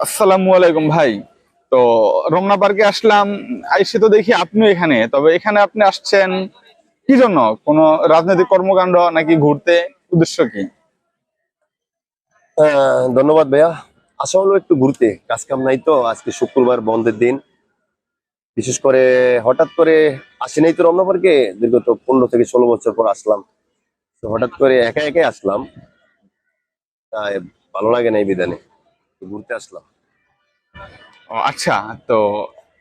আসসালামু আলাইকুম ভাই। তো রমনা পার্কে আসলাম, আইসে তো দেখি আপনিও এখানে। তবে এখানে আপনি আসছেন কি জন্য? কোনো রাজনৈতিক কর্মকাণ্ড নাকি ঘুরতে? উদ্দেশ্য কি? ধন্যবাদ ভাইয়া। আসা হলো একটু ঘুরতে। কাজ কাম নাই তো, আজকে শুক্রবার বন্ধের দিন। বিশেষ করে হঠাৎ করে আসি নাই তো রমনা পার্কে দীর্ঘত পনেরো থেকে ষোলো বছর পর আসলাম। তো হঠাৎ করে একা একাই আসলাম। তাই ভালো লাগে না এই বিধানে ঘুরতে আসলাম। আচ্ছা তো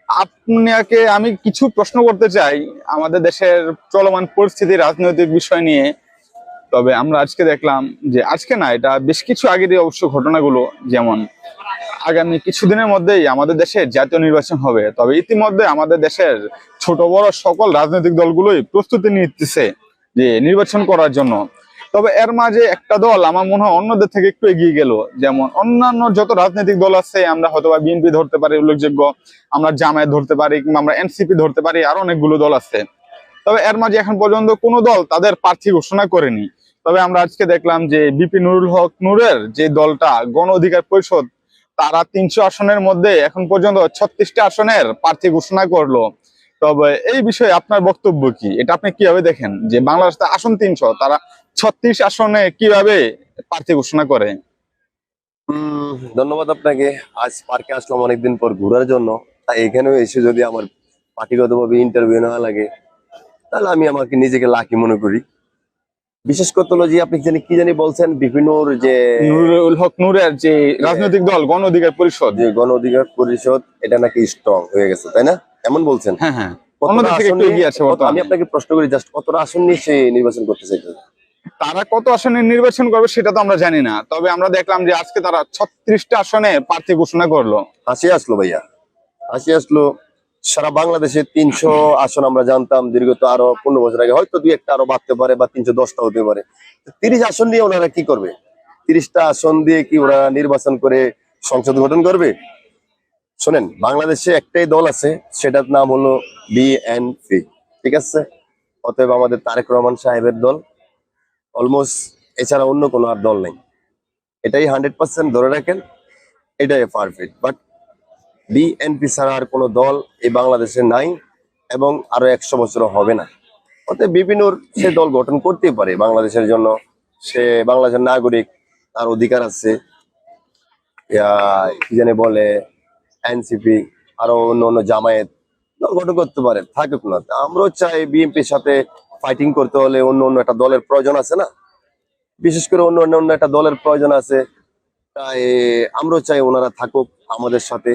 আপনাকে আমি কিছু প্রশ্ন করতে চাই। আমাদের দেশের চলমান পরিস্থিতি, রাজনৈতিক বিষয় নিয়ে। তবে আমরা আজকে দেখলাম যে আজকে না, এটা বেশ কিছু আগেরই অবশ্য ঘটনাগুলো। যেমন, আগামী কিছুদিনের মধ্যেই আমাদের দেশে জাতীয় নির্বাচন হবে। তবে ইতিমধ্যে আমাদের দেশের ছোট বড় সকল রাজনৈতিক দলগুলোই প্রস্তুতি নিচ্ছে যে নির্বাচন করার জন্য। তবে এর মাঝে একটা দল আমার মনে হয় অন্যদের থেকে একটু এগিয়ে গেল। যেমন অন্যান্য যত রাজনৈতিক দল আছে, আমরা হয়তো বা বিএনপি ধরতে পারি, উল্লেখযোগ্য আমরা জামায়াত ধরতে পারি কিংবা আমরা এনসিপি ধরতে পারি, আরও অনেকগুলো দল আছে। তবে এর মাঝে এখন পর্যন্ত কোনো দল তাদের প্রার্থী ঘোষণা করেনি। তবে আমরা আজকে দেখলাম যে বিপি নুরুল হক নূরের যে দলটা, গণ অধিকার পরিষদ, তারা তিনশো আসনের মধ্যে এখন পর্যন্ত ছত্রিশটা আসনের প্রার্থী ঘোষণা করল। তবে এই বিষয়ে আপনার বক্তব্য কি? এটা আপনি কীভাবে দেখেন? যে বাংলাদেশে আসন তিনশো, তারা ছত্রিশ আসনে কীভাবে প্রার্থী ঘোষণা করে? ধন্যবাদ আপনাকে। আজ পার্কে আসলাম অনেকদিন পর ঘোরার জন্য। তাই এখানেও এসে যদি আমার পার্টিগতভাবে ইন্টারভিউ নেওয়া লাগে তাহলে আমি আমাকে নিজেকে লাকি মনে করি। বিশেষ করে হলো যে আপনি জানি কি জানি বলছেন বিভিন্নর যে নুরুল হক নূরের যে রাজনৈতিক দল গণ অধিকার পরিষদ। যে গণ অধিকার পরিষদ এটা নাকি স্ট্রং হয়ে গেছে তাই না? এমন বলছেন। হ্যাঁ হ্যাঁ। আমি আপনাকে প্রশ্ন করি জাস্ট কতটা আসন নিয়ে সে নির্বাচন করতে চাইছে? তারা কত আসনে নির্বাচন করবে সেটা তো আমরা জানি না। তবে আমরা দেখলাম যে আজকে তারা ছত্রিশটা আসনে প্রার্থী ঘোষণা করল। হাসি আসলো ভাইয়া। হাসি আসলো। সারা বাংলাদেশে তিনশো আসন আমরা জানতাম দীর্ঘত আরও পনেরো বছর আগে। হয়তো দুই একটা আরও বাড়তে পারে বা তিনশো দশটা হতে পারে। তিরিশ আসন দিয়ে ওনারা কি করবে? তিরিশটা আসন দিয়ে কি ওরা নির্বাচন করে সংসদ গঠন করবে? শোনেন, বাংলাদেশে একটাই দল আছে, সেটার নাম হলো বিএনপি। ঠিক আছে? অতএব আমাদের তারেক রহমান সাহেবের দল। অলমোস্ট এছাড়া অন্য কোনো আর দল নেই। এটাই হান্ড্রেড পার্সেন্ট ধরে রাখেন, এটাই পারফেক্ট বাট বিএনপি ছাড়া আর কোনো দল এই বাংলাদেশে নাই এবং আরও একশো বছরও হবে না। অতএব বিভিন্নর সে দল গঠন করতেই পারে, বাংলাদেশের জন্য সে বাংলাদেশের নাগরিক, তার অধিকার আছে। জানি বলে এনসিপি আরও অন্য অন্য জামায়াত, দল গঠন করতে পারে, থাকুক না। আমরাও চাই বিএনপির সাথে ফাইটিং করতে হলে অন্য অন্য একটা দলের প্রয়োজন আছে না? বিশেষ করে অন্য অন্য একটা দলের প্রয়োজন আছে। তাই আমরাও চাই ওনারা থাকুক আমাদের সাথে।